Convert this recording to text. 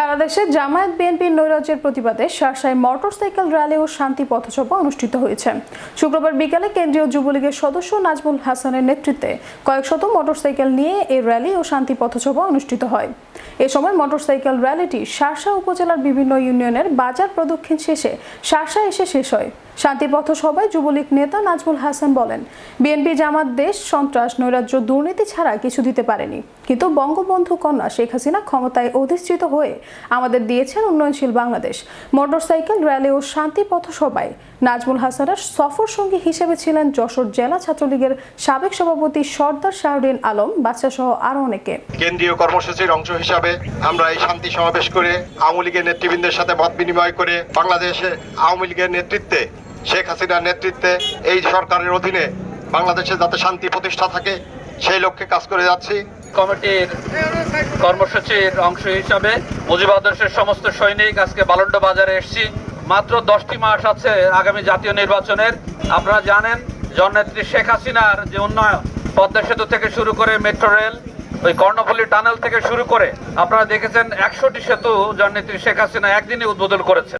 সারা দেশে জামায়াত বিএনপির নৈরাজ্যের প্রতিবাদে শার্শায় মোটরসাইকেল র্যালি ও শান্তি পথসভা অনুষ্ঠিত হয়েছে। শুক্রবার বিকালে কেন্দ্রীয় যুবলীগের সদস্য নাজমুল হাসানের নেতৃত্বে কয়েক শত মোটরসাইকেল নিয়ে এই র্যালি ও শান্তি পথসভা অনুষ্ঠিত হয়। এ সময় মোটরসাইকেল র্যালিটি শার্শা উপজেলার বিভিন্ন ইউনিয়নের বাজার প্রদক্ষিণ শেষে শার্শা এসে শেষ হয়। শান্তি সভায় যুবলীগ নেতা নাজমুল হাসান বলেন, বিএনপি জামাত দেশ, সন্ত্রাস, নৈরাজ্য, দুর্নীতি ছাড়া কিছু দিতে পারেনি। কিন্তু বঙ্গবন্ধু কন্যা শেখ হাসিনা ক্ষমতায় অধিষ্ঠিত হয়ে আমাদের দিয়েছেন উন্নয়নশীল বাংলাদেশ। মোটরসাইকেল র্যালি ও শান্তি পথসভায় নাজমুল হাসানের সফর সঙ্গী হিসেবে ছিলেন যশোর জেলা ছাত্রলীগের সাবেক সভাপতি সর্দার শাহরুদ্দিন আলম। বাচ্চা সহ আরও অনেকে। কেন্দ্রীয় কর্মসূচির অংশ হিসাবে আমরা এই শান্তি সমাবেশ করে আওয়ামী লীগের নেতৃবৃন্দের সাথে মত বিনিময় করে বাংলাদেশে আওয়ামী লীগের নেতৃত্বে শেখ হাসিনার নেতৃত্বে এই সরকারের অধীনে বাংলাদেশে যাতে শান্তি প্রতিষ্ঠা থাকে, সেই লক্ষ্যে কাজ করে যাচ্ছি। কমিটির কর্মসূচির অংশ হিসাবে মুজিবাদর্শের সমস্ত সৈনিক আজকে বালন্ড বাজারে এসেছি। মাত্র দশটি মাস আছে আগামী জাতীয় নির্বাচনের। আপনারা জানেন, জননেত্রী শেখ হাসিনার যে উন্নয়ন, পদ্মা সেতু থেকে শুরু করে মেট্রো রেল, ওই কর্ণফুলী টানেল থেকে শুরু করে, আপনারা দেখেছেন একশোটি সেতু জননেত্রী শেখ হাসিনা একদিনে উদ্বোধন করেছে